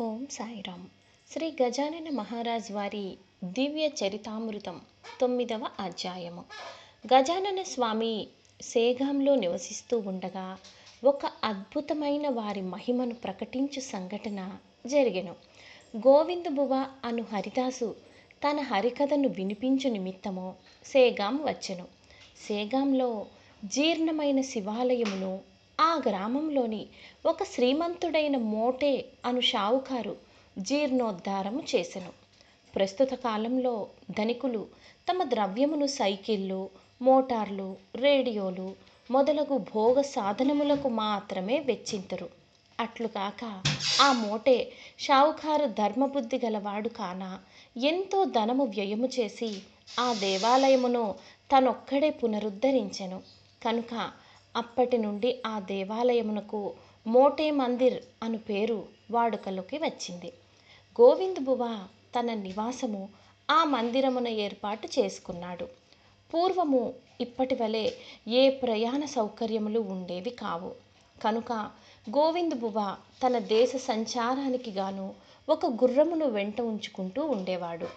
ఓం సాయిరామ్. శ్రీ గజానన మహారాజ్ వారి దివ్య చరితామృతం తొమ్మిదవ అధ్యాయము. గజానన స్వామి సేగాంలో నివసిస్తూ ఉండగా ఒక అద్భుతమైన వారి మహిమను ప్రకటించు సంఘటన జరిగెను. గోవింద బువ అను హరిదాసు తన హరికథను వినిపించు నిమిత్తము సేగాం వచ్చెను. సేగాంలో జీర్ణమైన శివాలయమును ఆ గ్రామంలోని ఒక శ్రీమంతుడైన మోటే అను షావుకారు జీర్ణోద్ధారము చేసెను. ప్రస్తుత కాలంలో ధనికులు తమ ద్రవ్యమును సైకిళ్ళు మోటార్లు రేడియోలు మొదలగు భోగ సాధనములకు మాత్రమే వెచ్చింతరు. అట్లుకాక ఆ మోటే షావుకారు ధర్మబుద్ధి గలవాడు కాన ఎంతో ధనము వ్యయము చేసి ఆ దేవాలయమును తనొక్కడే పునరుద్ధరించెను. కనుక అప్పటి నుండి ఆ దేవాలయమునకు మోటే మందిర్ అను పేరు వాడుకలోకి వచ్చింది. గోవింద్ బువ తన నివాసము ఆ మందిరమున ఏర్పాటు చేసుకున్నాడు. పూర్వము ఇప్పటి వలె ఏ ప్రయాణ సౌకర్యములు ఉండేవి కావు. కనుక గోవింద్ బువ తన దేశ సంచారానికి గాను ఒక గుర్రమును వెంట ఉంచుకుంటూ ఉండేవాడు.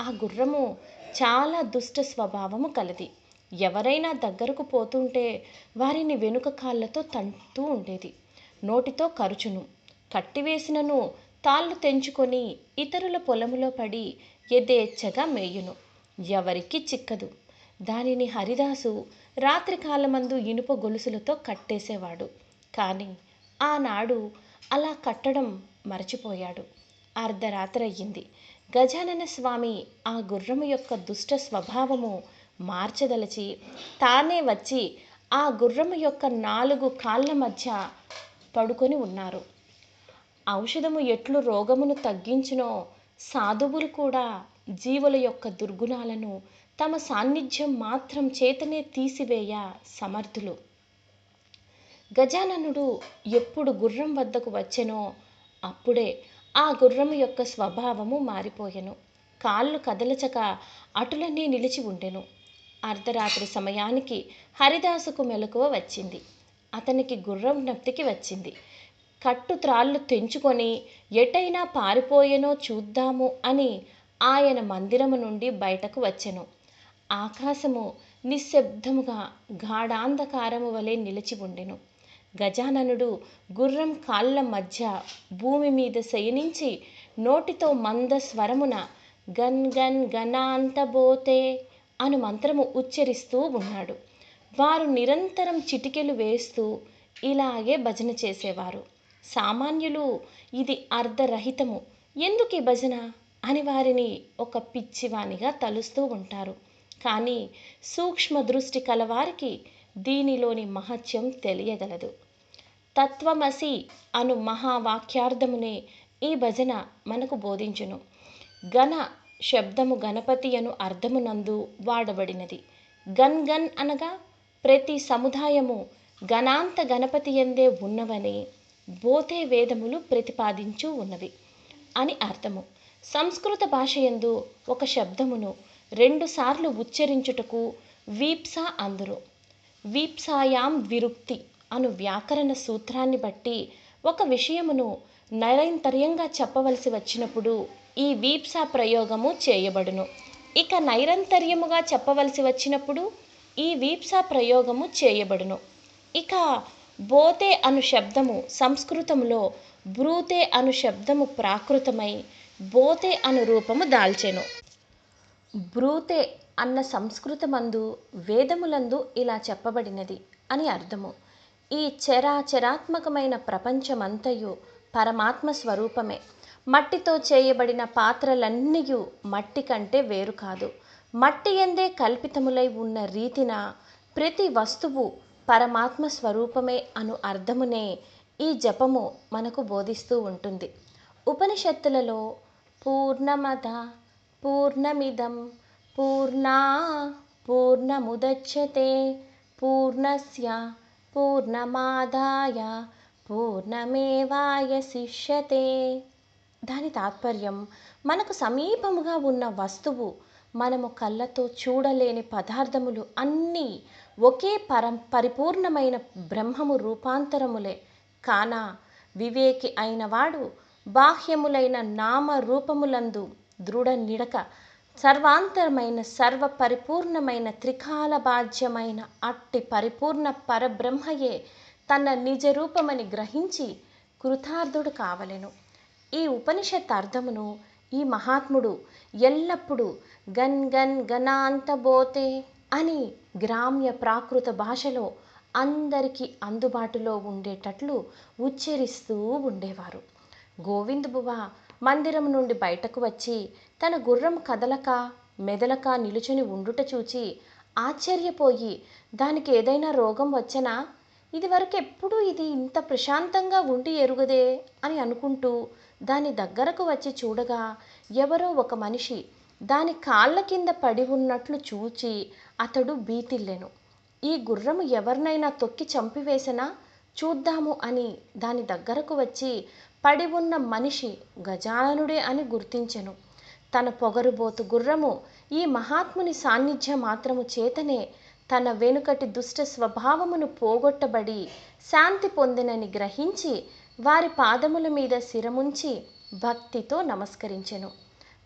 ఆ గుర్రము చాలా దుష్ట స్వభావము కలది. ఎవరైనా దగ్గరకు పోతుంటే వారిని వెనుక కాళ్ళతో తంతూ ఉండేది. నోటితో కరుచును. కట్టివేసినను తాళ్ళు తెంచుకొని ఇతరుల పొలములో పడి యథేచ్ఛగా మేయును. ఎవరికి చిక్కదు. దానిని హరిదాసు రాత్రికాలమందు ఇనుప గొలుసులతో కట్టేసేవాడు. కానీ ఆనాడు అలా కట్టడం మరచిపోయాడు. అర్ధరాత్రి అయ్యింది గజానన స్వామి ఆ గుర్రము యొక్క దుష్ట స్వభావము మార్చదలచి తానే వచ్చి ఆ గుర్రము యొక్క నాలుగు కాళ్ళ మధ్య పడుకొని ఉన్నారు. ఔషధము ఎట్లు రోగమును తగ్గించునో సాధువులు కూడా జీవుల యొక్క దుర్గుణాలను తమ సాన్నిధ్యం మాత్రం చేతనే తీసివేయ సమర్థులు. గజాననుడు ఎప్పుడు గుర్రం వద్దకు వచ్చెనో అప్పుడే ఆ గుర్రము యొక్క స్వభావము మారిపోయెను. కాళ్ళు కదలచక అటులనే నిలిచి ఉండెను. అర్ధరాత్రి సమయానికి హరిదాసుకు మెలకువ వచ్చింది. అతనికి గుర్రం జ్ఞప్తికి వచ్చింది. కట్టు త్రాళ్ళు తెంచుకొని ఎటైనా పారిపోయేనో చూద్దాము అని ఆయన మందిరము నుండి బయటకు వచ్చెను. ఆకాశము నిశ్శబ్దముగా గాఢాంధకారము వలె నిలిచి ఉండెను. గజాననుడు గుర్రం కాళ్ళ మధ్య భూమి మీద శయనించి నోటితో మంద స్వరమున గన్ గన్ గనాంతబోతే అను మంత్రము ఉచ్చరిస్తూ ఉన్నాడు. వారు నిరంతరం చిటికెలు వేస్తూ ఇలాగే భజన చేసేవారు. సామాన్యులు ఇది అర్ధరహితము. ఎందుకు ఈ భజన? అని వారిని ఒక పిచ్చివానిగా తలుస్తూ ఉంటారు. కానీ సూక్ష్మ దృష్టి కలవారికి దీనిలోని మహత్యం తెలియగలదు. తత్వమసి అను మహావాక్యార్థమునే ఈ భజన మనకు బోధించును. ఘన శబ్దము గణపతి అను అర్థమునందు వాడబడినది. గన్ గన్ అనగా ప్రతి సముదాయము గణాంత గణపతి ఎందే ఉన్నవని బోతే వేదములు ప్రతిపాదించు ఉన్నవి అని అర్థము. సంస్కృత భాష ఎందు ఒక శబ్దమును రెండుసార్లు ఉచ్చరించుటకు వీప్స అందురు. వీప్సాయాం విరుక్తి అను వ్యాకరణ సూత్రాన్ని బట్టి ఒక విషయమును నైరంతర్యంగా చెప్పవలసి వచ్చినప్పుడు ఈ వీప్సా ప్రయోగము చేయబడును. ఇక నైరంతర్యముగా చెప్పవలసి వచ్చినప్పుడు ఈ వీప్సా ప్రయోగము చేయబడును. ఇక బోతే అను శబ్దము సంస్కృతంలో బ్రూతే అను శబ్దము ప్రాకృతమై బోతే అను రూపము దాల్చెను. బ్రూతే అన్న సంస్కృతమందు వేదములందు ఇలా చెప్పబడినది అని అర్థము. ఈ చరాచరాత్మకమైన ప్రపంచమంతయు పరమాత్మ స్వరూపమే మట్టితో చేయబడిన పాత్రలన్నీ మట్టి కంటే వేరు కాదు. మట్టి ఎందే కల్పితములై ఉన్న రీతిన ప్రతి వస్తువు పరమాత్మ స్వరూపమే అను అర్థమునే ఈ జపము మనకు బోధిస్తూ ఉంటుంది. ఉపనిషత్తులలో పూర్ణమద పూర్ణమిదం పూర్ణా పూర్ణముదచ్చతే పూర్ణస్య పూర్ణమాదాయ శిష్యతే. దాని తాత్పర్యం మనకు సమీపముగా ఉన్న వస్తువు మనము కళ్ళతో చూడలేని పదార్థములు అన్నీ ఒకే పరం పరిపూర్ణమైన బ్రహ్మము రూపాంతరములే. కాన వివేకి అయినవాడు బాహ్యములైన నామ రూపములందు దృఢ నిడక సర్వాంతరమైన సర్వ పరిపూర్ణమైన త్రికాల బాధ్యమైన అట్టి పరిపూర్ణ పరబ్రహ్మయే తన నిజ రూపమని గ్రహించి కృతార్థుడు కావలెను. ఈ ఉపనిషత్ అర్థమును ఈ మహాత్ముడు ఎల్లప్పుడూ గన్ గన్ గణాంతబోతే అని గ్రామ్య ప్రాకృత భాషలో అందరికీ అందుబాటులో ఉండేటట్లు ఉచ్చరిస్తూ ఉండేవారు. గోవింద్ బువ మందిరం నుండి బయటకు వచ్చి తన గుర్రం కదలక మెదలక నిలుచుని ఉండుట చూచి ఆశ్చర్యపోయి దానికి ఏదైనా రోగం వచ్చనా? ఇది వరకు ఎప్పుడూ ఇది ఇంత ప్రశాంతంగా ఉండి ఎరుగదే అని అనుకుంటూ దాని దగ్గరకు వచ్చి చూడగా ఎవరో ఒక మనిషి దాని కాళ్ళ కింద పడి ఉన్నట్లు చూచి అతడు బీతిల్లెను ఈ గుర్రము ఎవరినైనా తొక్కి చంపివేసినా చూద్దాము అని దాని దగ్గరకు వచ్చి పడి ఉన్న మనిషి గజాననుడే అని గుర్తించెను. తన పొగరుబోతు గుర్రము ఈ మహాత్ముని సాన్నిధ్య మాత్రము చేతనే తన వెనుకటి దుష్ట స్వభావమును పోగొట్టబడి శాంతి పొందినని గ్రహించి వారి పాదముల మీద శిరముంచి భక్తితో నమస్కరించెను.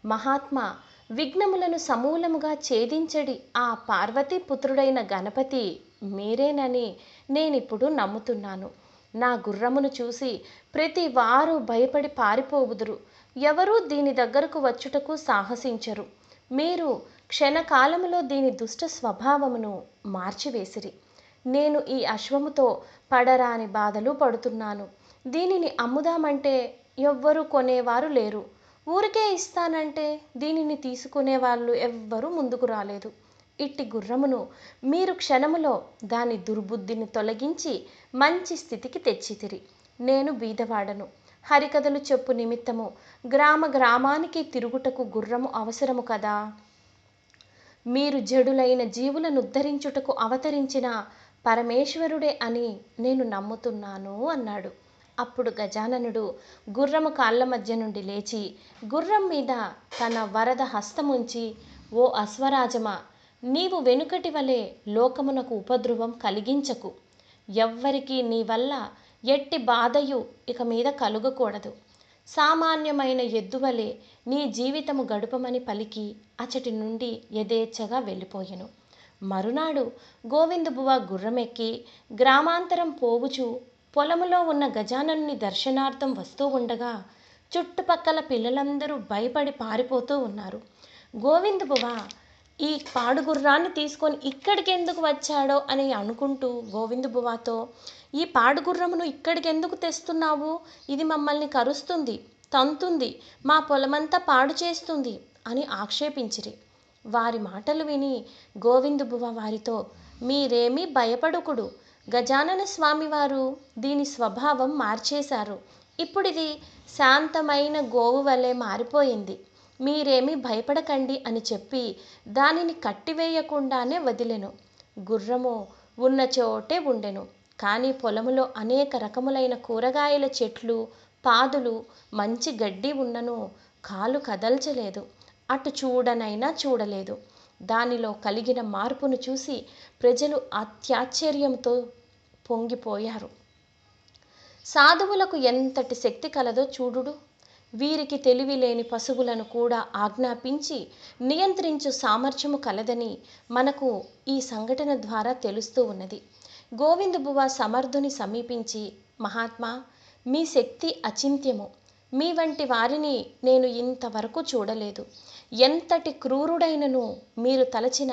మహాత్మా విఘ్నములను సమూలముగా ఛేదించడి ఆ పార్వతీ పుత్రుడైన గణపతి మీరేనని నేనిప్పుడు నమ్ముతున్నాను. నా గుర్రమును చూసి ప్రతి వారు భయపడి పారిపోవుదురు. ఎవరూ దీని దగ్గరకు వచ్చుటకు సాహసించరు. మీరు క్షణకాలములో దీని దుష్ట స్వభావమును మార్చివేసిరి. నేను ఈ అశ్వముతో పడరాని బాధలు పడుతున్నాను. దీనిని అమ్ముదామంటే ఎవ్వరూ కొనేవారు లేరు. ఊరికే ఇస్తానంటే దీనిని తీసుకునే వాళ్ళు ఎవ్వరూ ముందుకు రాలేదు. ఇట్టి గుర్రమును మీరు క్షణములో దాని దుర్బుద్ధిని తొలగించి మంచి స్థితికి తెచ్చితిరి. నేను బీదవాడను. హరికథలు చెప్పు నిమిత్తము గ్రామ గ్రామానికి తిరుగుటకు గుర్రము అవసరము కదా? మీరు జడులైన జీవులను ఉద్ధరించుటకు అవతరించిన పరమేశ్వరుడే అని నేను నమ్ముతున్నాను అన్నాడు. అప్పుడు గజాననుడు గుర్రము కాళ్ళ మధ్య నుండి లేచి గుర్రం మీద తన వరద హస్తముంచి ఓ అశ్వరాజమా నీవు వెనుకటి వలె లోకమునకు ఉపద్రవం కలిగించకు. ఎవ్వరికీ నీ వల్ల ఎట్టి బాధయు ఇక మీద కలుగకూడదు. సామాన్యమైన ఎద్దువలే నీ జీవితము గడుపమని పలికి అచటి నుండి యథేచ్ఛగా వెళ్ళిపోయెను. మరునాడు గోవిందబువ గుర్రమెక్కి గ్రామాంతరం పోవుచు పొలములో ఉన్న గజాననుని దర్శనార్థం వస్తూ ఉండగా చుట్టుపక్కల పిల్లలందరూ భయపడి పారిపోతూ ఉన్నారు. గోవిందబువ ఈ పాడుగుర్రాన్ని తీసుకొని ఇక్కడికి ఎందుకు వచ్చాడో అని అనుకుంటూ గోవిందబువాతో ఈ పాడుగుర్రమును ఇక్కడికి ఎందుకు తెస్తున్నావు? ఇది మమ్మల్ని కరుస్తుంది తంతుంది మా పొలమంతా పాడు చేస్తుంది అని ఆక్షేపించిరి. వారి మాటలు విని గోవిందబువ వారితో మీరేమీ భయపడుకుడు గజానన స్వామివారు దీని స్వభావం మార్చేశారు. ఇప్పుడిది శాంతమైన గోవు వలె మారిపోయింది. మీరేమీ భయపడకండి అని చెప్పి దానిని కట్టివేయకుండానే వదిలెను. గుర్రము ఉన్న చోటే ఉండెను. కానీ పొలములో అనేక రకములైన కూరగాయల చెట్లు పాదులు మంచి గడ్డి ఉన్నను కాలు కదల్చలేదు. అటు చూడనైనా చూడలేదు. దానిలో కలిగిన మార్పును చూసి ప్రజలు అత్యాశ్చర్యంతో పొంగిపోయారు. సాధువులకు ఎంతటి శక్తి కలదో చూడుడు. వీరికి తెలివి లేని పశువులను కూడా ఆజ్ఞాపించి నియంత్రించు సామర్థ్యము కలదని మనకు ఈ సంఘటన ద్వారా తెలుస్తూ ఉన్నది. గోవిందబువ సమర్థుని సమీపించి మహాత్మా మీ శక్తి అచింత్యము. మీ వంటి వారిని నేను ఇంతవరకు చూడలేదు. ఎంతటి క్రూరుడైనను మీరు తలచిన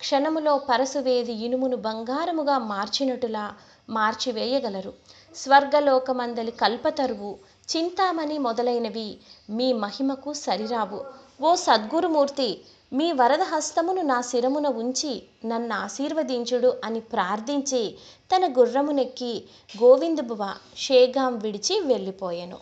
క్షణములో పరశువేది ఇనుమును బంగారముగా మార్చినట్టులా మార్చివేయగలరు. స్వర్గలోకమందలి కల్పతరువు చింతామణి మొదలైనవి మీ మహిమకు సరిరావు. ఓ సద్గురుమూర్తి మీ వరద హస్తమును నా శిరమున ఉంచి నన్ను ఆశీర్వదించుడు అని ప్రార్థించి తన గుర్రమునెక్కి గోవిందబువ షేగాం విడిచి వెళ్ళిపోయెను.